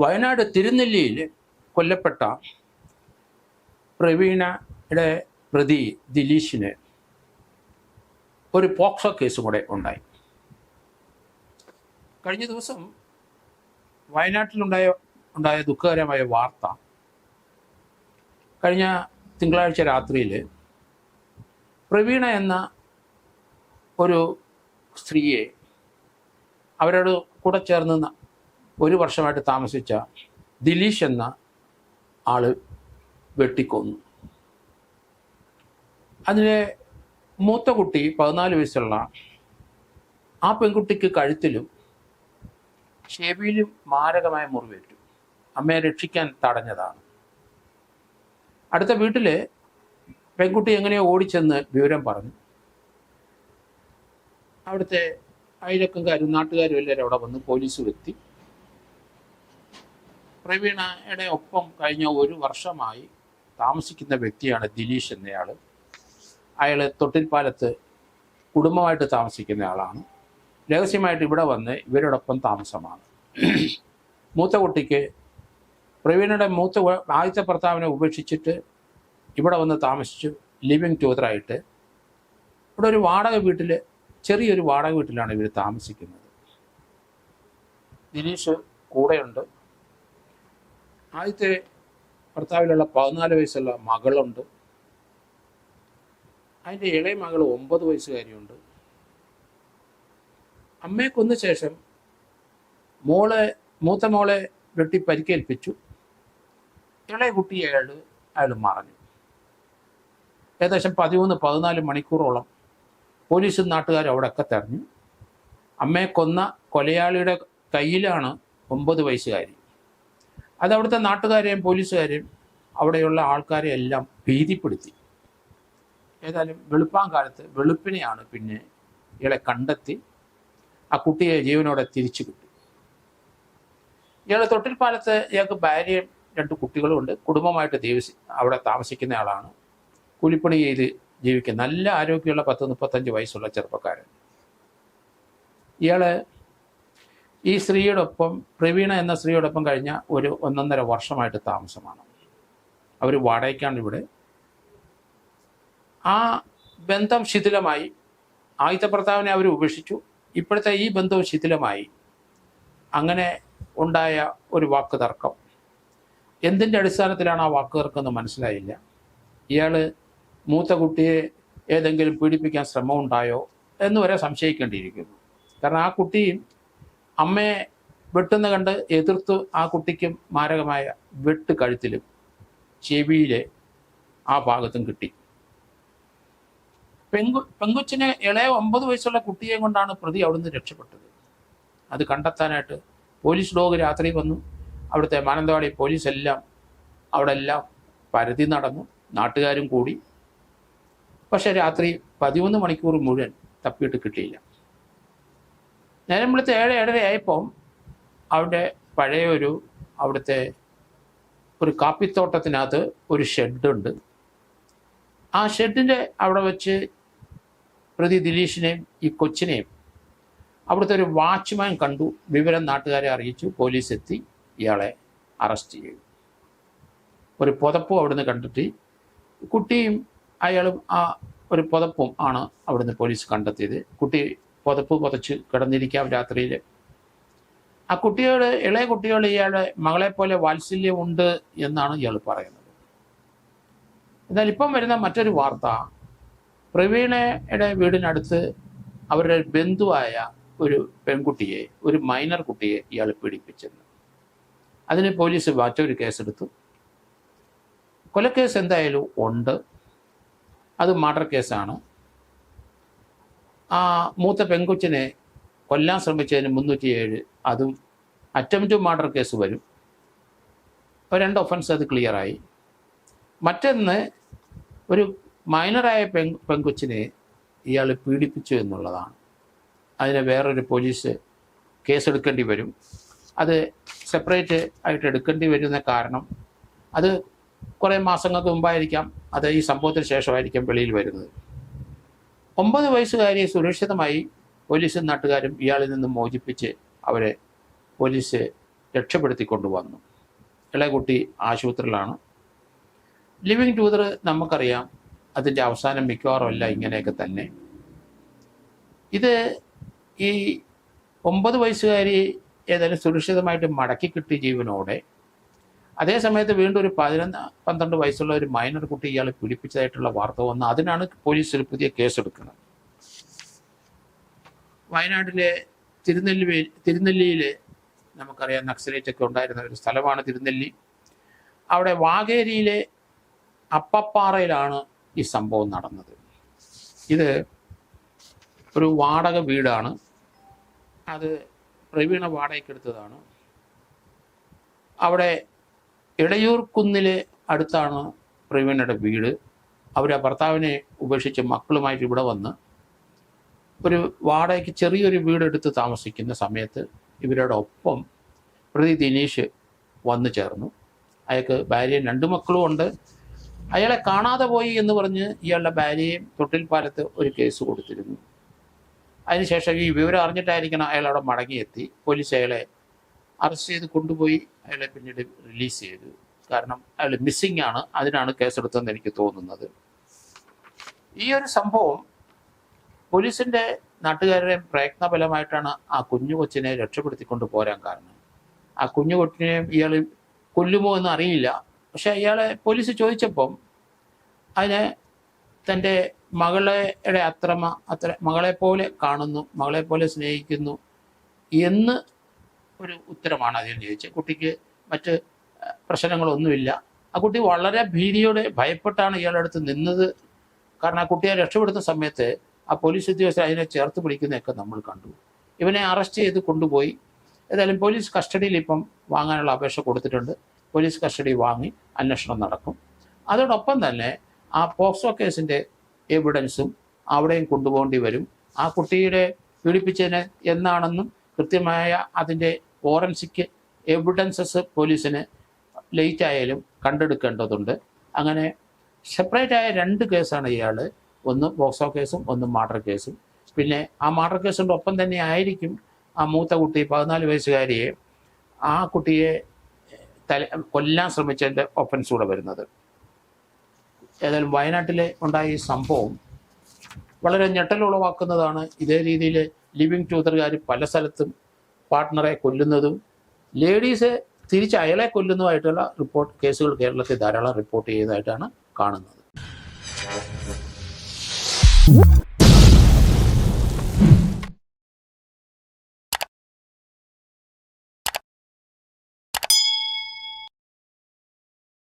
വയനാട് തിരുനെല്ലിയിൽ കൊല്ലപ്പെട്ട പ്രവീണയുടെ പ്രതി ദിലീഷിന് ഒരു പോക്സോ കേസും കൂടെ ഉണ്ടായി. കഴിഞ്ഞ ദിവസം വയനാട്ടിലുണ്ടായ ഉണ്ടായ ദുഃഖകരമായ വാർത്ത കഴിഞ്ഞ തിങ്കളാഴ്ച രാത്രിയിൽ പ്രവീണ എന്ന ഒരു സ്ത്രീയെ അവരോട് കൂടെ ചേർന്ന് ഒരു വർഷമായിട്ട് താമസിച്ച ദിലീഷ് എന്ന ആൾ വെട്ടിക്കൊന്നു. അതിലെ മൂത്ത കുട്ടി പതിനാല് വയസ്സുള്ള ആ പെൺകുട്ടിക്ക് കഴുത്തിലും ചെവിയിലും മാരകമായ മുറിവേറ്റു. അമ്മയെ രക്ഷിക്കാൻ തടഞ്ഞതാണ്. അടുത്ത വീട്ടിൽ പെൺകുട്ടി എങ്ങനെയോ ഓടിച്ചെന്ന് വിവരം പറഞ്ഞു. അവിടുത്തെ അയലക്കംകാരും നാട്ടുകാരും എല്ലാവരും അവിടെ വന്ന് പോലീസ് എത്തി. പ്രവീണയുടെ ഒപ്പം കഴിഞ്ഞ ഒരു വർഷമായി താമസിക്കുന്ന വ്യക്തിയാണ് ദിലീഷ് എന്നയാൾ അയാൾ തൊട്ടിൽപ്പാലത്ത് കുടുംബമായിട്ട് താമസിക്കുന്ന ആളാണ്. രഹസ്യമായിട്ട് ഇവിടെ വന്ന് ഇവരോടൊപ്പം താമസമാണ്. മൂത്ത കുട്ടിക്ക് പ്രവീണയുടെ മൂത്ത ആദ്യത്തെ ഭർത്താവിനെ ഉപേക്ഷിച്ചിട്ട് ഇവിടെ വന്ന് താമസിച്ചു. ലിവിങ് ടൂതറായിട്ട്. ഇവിടെ ഒരു വാടക വീട്ടിൽ ചെറിയൊരു വാടക വീട്ടിലാണ് ഇവർ താമസിക്കുന്നത്. ദിലീഷ് കൂടെയുണ്ട്. ആദ്യത്തെ ഭർത്താവിലുള്ള പതിനാല് വയസ്സുള്ള മകളുണ്ട്. അതിന്റെ ഇളയ മകൾ ഒമ്പത് വയസ്സുകാരിയുണ്ട്. അമ്മയെ കൊന്ന ശേഷം മോളെ മൂത്ത മോളെ വെട്ടി പരിക്കേൽപ്പിച്ചു. ഇളയ കുട്ടി അയാൾ അയാൾ മറഞ്ഞു. ഏകദേശം പതിമൂന്ന് പതിനാല് മണിക്കൂറോളം പോലീസും നാട്ടുകാരും അവിടെയൊക്കെ തെരഞ്ഞു അമ്മയെ കൊന്ന കൊലയാളിയുടെ കയ്യിലാണ് ഒമ്പത് വയസ്സുകാരി. അത് അവിടുത്തെ നാട്ടുകാരെയും പോലീസുകാരെയും അവിടെയുള്ള ആൾക്കാരെ എല്ലാം ഭീതിപ്പെടുത്തി. ഏതായാലും വെളുപ്പാങ്കാലത്ത് വെളുപ്പിനെയാണ് പിന്നെ ഇയാളെ കണ്ടെത്തി ആ കുട്ടിയെ ജീവനോടെ തിരിച്ചു കിട്ടി തൊട്ടിൽ തൊട്ടിൽപ്പാലത്ത് ഇയാൾക്ക് ഭാര്യയും രണ്ട് കുട്ടികളും ഉണ്ട്. കുടുംബമായിട്ട് ദേവസി അവിടെ താമസിക്കുന്ന ആളാണ്. കൂലിപ്പണി ചെയ്ത് ജീവിക്കുന്ന നല്ല ആരോഗ്യമുള്ള പത്ത് മുപ്പത്തഞ്ച് വയസ്സുള്ള ചെറുപ്പക്കാരൻ. ഇയാൾ ഈ സ്ത്രീയോടൊപ്പം പ്രവീണ എന്ന സ്ത്രീയോടൊപ്പം കഴിഞ്ഞ ഒരു ഒന്നൊന്നര വർഷമായിട്ട് താമസമാണ്. അവർ വാടകയ്ക്കാണ് ഇവിടെ. ആ ബന്ധം ശിഥിലമായി. ആദ്യത്തെ ഭർത്താവിനെ അവർ ഉപേക്ഷിച്ചു. ഇപ്പോഴത്തെ ഈ ബന്ധവും ശിഥിലമായി. അങ്ങനെ ഉണ്ടായ ഒരു വാക്ക് തർക്കം. എന്തിന്റെ അടിസ്ഥാനത്തിലാണ് ആ വാക്ക് തർക്കം എന്ന് മനസ്സിലായില്ല. ഇയാൾ മൂത്ത കുട്ടിയെ ഏതെങ്കിലും പീഡിപ്പിക്കാൻ ശ്രമമുണ്ടായോ എന്ന് വരെ സംശയിക്കേണ്ടിയിരിക്കുന്നു. കാരണം ആ കുട്ടിയും അമ്മയെ വെട്ടുന്ന കണ്ട് എതിർത്ത് ആ കുട്ടിക്കും മാരകമായ വെട്ട് കഴുത്തിലും ചെവിയിലെ ആ ഭാഗത്തും കിട്ടി. പെങ്കു പെങ്കുച്ചിനെ ഇളയ ഒമ്പത് വയസ്സുള്ള കുട്ടിയെ കൊണ്ടാണ് പ്രതി അവിടുന്ന് രക്ഷപ്പെട്ടത്. അത് കണ്ടെത്താനായിട്ട് പോലീസ് ഡോഗ് രാത്രി വന്നു. അവിടുത്തെ മാനന്തവാടി പോലീസ് എല്ലാം അവിടെ എല്ലാം പരതി നടന്നു. നാട്ടുകാരും കൂടി. പക്ഷെ രാത്രി പതിമൂന്ന് മണിക്കൂർ മുഴുവൻ തപ്പിയിട്ട് കിട്ടിയില്ല. നേരം വിളിച്ച് ഏഴ് ഏഴര അവിടെ പഴയ ഒരു അവിടുത്തെ ഒരു കാപ്പിത്തോട്ടത്തിനകത്ത് ഒരു ഷെഡുണ്ട്. ആ ഷെഡിന്റെ അവിടെ വെച്ച് പ്രതി ദിലീഷിനെയും ഈ കൊച്ചിനെയും അവിടുത്തെ ഒരു വാച്ച്മാൻ കണ്ടു. വിവരം നാട്ടുകാരെ അറിയിച്ചു. പോലീസ് എത്തി ഇയാളെ അറസ്റ്റ് ചെയ്തു. ഒരു പുതപ്പും അവിടുന്ന് കണ്ടെത്തി കുട്ടിയും അയാളും ആ ഒരു പുതപ്പും ആണ് അവിടുന്ന് പോലീസ് കണ്ടെത്തിയത്. കുട്ടി പുതപ്പ് പുതച്ച് കിടന്നിരിക്കാം രാത്രിയിൽ ആ കുട്ടിയോട് ഇളയ കുട്ടിയോട് ഇയാളെ മകളെപ്പോലെ പോലെ വാത്സല്യമുണ്ട് എന്നാണ് ഇയാൾ പറയുന്നത്. എന്നാൽ ഇപ്പം വരുന്ന മറ്റൊരു വാർത്ത പ്രവീണയുടെ വീടിനടുത്ത് അവരുടെ ബന്ധുവായ ഒരു പെൺകുട്ടിയെ ഒരു മൈനർ കുട്ടിയെ ഇയാൾ പീഡിപ്പിച്ചിരുന്നു. അതിന് പോലീസ് മറ്റൊരു കേസെടുത്തു. കൊലക്കേസ് എന്തായാലും ഉണ്ട്. അത് മർഡർ കേസാണ്. ആ മൂത്ത പെങ്കൊച്ചിനെ കൊല്ലാൻ ശ്രമിച്ചതിന് മുന്നൂറ്റിയേഴ് അതും അറ്റംപ്റ്റ് മർഡർ കേസ് വരും. അപ്പോൾ രണ്ട് ഒഫൻസ് അത് ക്ലിയറായി മറ്റൊന്ന് ഒരു മൈനറായ പെൺ പെങ്കൊച്ചിനെ ഇയാൾ പീഡിപ്പിച്ചു എന്നുള്ളതാണ്. അതിന് വേറൊരു പോലീസ് കേസെടുക്കേണ്ടി വരും. അത് സെപ്പറേറ്റ് ആയിട്ട് എടുക്കേണ്ടി വരുന്ന കാരണം അത് കുറേ മാസങ്ങൾക്ക് മുമ്പായിരിക്കാം. അത് ഈ സംഭവത്തിന് ശേഷമായിരിക്കാം വെളിയിൽ വരുന്നത്. ഒമ്പത് വയസ്സുകാരിയെ സുരക്ഷിതമായി പോലീസും നാട്ടുകാരും ഇയാളിൽ നിന്ന് മോചിപ്പിച്ച് അവരെ പോലീസ് രക്ഷപ്പെടുത്തി കൊണ്ടുവന്നു കുട്ടി ആശുപത്രിയിലാണ്. ലിവിങ് ടൂതർ നമുക്കറിയാം അതിന്റെ അവസാനം മിക്കവാറും അല്ല ഇങ്ങനെയൊക്കെ തന്നെ. ഇത് ഈ ഒമ്പത് വയസ്സുകാരി ഏതായാലും സുരക്ഷിതമായിട്ട് മടക്കി കിട്ടിയ ജീവനോടെ അതേ സമയത്ത് വീണ്ടും ഒരു പതിനൊന്ന് പന്ത്രണ്ട് വയസ്സുള്ള ഒരു മൈനർ കുട്ടി ഇയാളെ പീഡിപ്പിച്ചതായിട്ടുള്ള വാർത്ത വന്ന് അതിനാണ് പോലീസ് ഒരു പുതിയ കേസെടുക്കുന്നത്. വയനാട്ടിലെ തിരുനെല്ലി തിരുനെല്ലിയിലെ നമുക്കറിയാം നക്സലേറ്റ് ഒക്കെ ഉണ്ടായിരുന്ന ഒരു സ്ഥലമാണ് തിരുനെല്ലി. അവിടെ വാഗേരിയിലെ അപ്പപ്പാറയിലാണ് ഈ സംഭവം നടന്നത്. ഇത് ഒരു വാടക വീടാണ്. അത് പ്രവീണ വാടകയ്ക്കെടുത്തതാണ്. അവിടെ ഇടയൂർ കുന്നിലെ അടുത്താണ് പ്രവീണയുടെ വീട്. അവർ ആ ഭർത്താവിനെ ഉപേക്ഷിച്ച് മക്കളുമായിട്ട് ഇവിടെ വന്ന് ഒരു വാടകയ്ക്ക് ചെറിയൊരു വീടെടുത്ത് താമസിക്കുന്ന സമയത്ത് ഇവരുടെ ഒപ്പം പ്രതി ദിനീഷ് വന്നു ചേർന്നു. അയാൾക്ക് ഭാര്യയും രണ്ട് മക്കളും ഉണ്ട്. അയാളെ കാണാതെ പോയി എന്ന് പറഞ്ഞ് ഇയാളുടെ ഭാര്യയും തൊട്ടിൽ തൊട്ടിൽപ്പാലത്ത് ഒരു കേസ് കൊടുത്തിരുന്നു. അതിനുശേഷം ഈ വിവരം അറിഞ്ഞിട്ടായിരിക്കണം അയാൾ അവിടെ മടങ്ങിയെത്തി. പോലീസ് അയാളെ അറസ്റ്റ് ചെയ്ത് കൊണ്ടുപോയി അയാളെ പിന്നീട് റിലീസ് ചെയ്തു. കാരണം അയാൾ മിസ്സിംഗ് ആണ്. അതിനാണ് കേസെടുത്തതെന്ന് എനിക്ക് തോന്നുന്നത്. ഈ ഒരു സംഭവം പോലീസിന്റെ നാട്ടുകാരുടെയും പ്രയത്നഫലമായിട്ടാണ് ആ കുഞ്ഞു കൊച്ചിനെ രക്ഷപ്പെടുത്തിക്കൊണ്ട് പോരാൻ കാരണം. ആ കുഞ്ഞു കൊച്ചിനെയും ഇയാൾ കൊല്ലുമോ എന്ന് അറിയില്ല. പക്ഷെ ഇയാളെ പോലീസ് ചോദിച്ചപ്പം അതിനെ തന്റെ മകളുടെ അത്രമ അത്ര മകളെ പോലെ കാണുന്നു മകളെ പോലെ സ്നേഹിക്കുന്നു എന്ന് ഒരു ഉത്തരമാണ് അതിൽ ചോദിച്ചത് കുട്ടിക്ക് മറ്റ് പ്രശ്നങ്ങളൊന്നുമില്ല. ആ കുട്ടി വളരെ ഭീതിയോടെ ഭയപ്പെട്ടാണ് ഇയാളുടെ അടുത്ത് നിന്നത്. കാരണം ആ കുട്ടിയെ രക്ഷപ്പെടുത്തുന്ന സമയത്ത് ആ പോലീസ് ഉദ്യോഗസ്ഥർ അതിനെ ചേർത്ത് പിടിക്കുന്നതൊക്കെ നമ്മൾ കണ്ടു. ഇവനെ അറസ്റ്റ് ചെയ്ത് കൊണ്ടുപോയി. ഏതായാലും പോലീസ് കസ്റ്റഡിയിൽ ഇപ്പം വാങ്ങാനുള്ള അപേക്ഷ കൊടുത്തിട്ടുണ്ട്. പോലീസ് കസ്റ്റഡി വാങ്ങി അന്വേഷണം നടക്കും. അതോടൊപ്പം തന്നെ ആ പോക്സോ കേസിന്റെ എവിഡൻസും അവിടെയും കൊണ്ടുപോകേണ്ടി വരും. ആ കുട്ടിയുടെ പീഡിപ്പിച്ചതിന് എന്നാണെന്നും കൃത്യമായ അതിന്റെ ഫോറൻസിക് എവിഡൻസസ് പോലീസിന് ലേറ്റ് ആയാലും കണ്ടെടുക്കേണ്ടതുണ്ട്. അങ്ങനെ സെപ്പറേറ്റ് ആയ രണ്ട് കേസാണ് ഇയാൾ ഒന്ന് ബോക്സോ കേസും ഒന്ന് മർഡർ കേസും. പിന്നെ ആ മർഡർ കേസിന്റെ ഒപ്പം തന്നെ ആയിരിക്കും ആ മൂത്ത കുട്ടി പതിനാല് വയസ്സുകാരിയെ ആ കുട്ടിയെ തല കൊല്ലാൻ ശ്രമിച്ചതിന്റെ ഒഫൻസ് കൂടെ വരുന്നത്. ഏതായാലും വയനാട്ടിലെ ഉണ്ടായ ഈ സംഭവം വളരെ ഞെട്ടലുളവാക്കുന്നതാണ് ഇതേ രീതിയിൽ ലിവിങ് ടൂതറുകാർ പല സ്ഥലത്തും പാർട്ട്ണറെ കൊല്ലുന്നതും ലേഡീസ് തിരിച്ച് അയാളെ കൊല്ലുന്നതുമായിട്ടുള്ള റിപ്പോർട്ട് കേസുകൾ കേരളത്തിൽ ധാരാളം റിപ്പോർട്ട് ചെയ്തതായിട്ടാണ് കാണുന്നത്.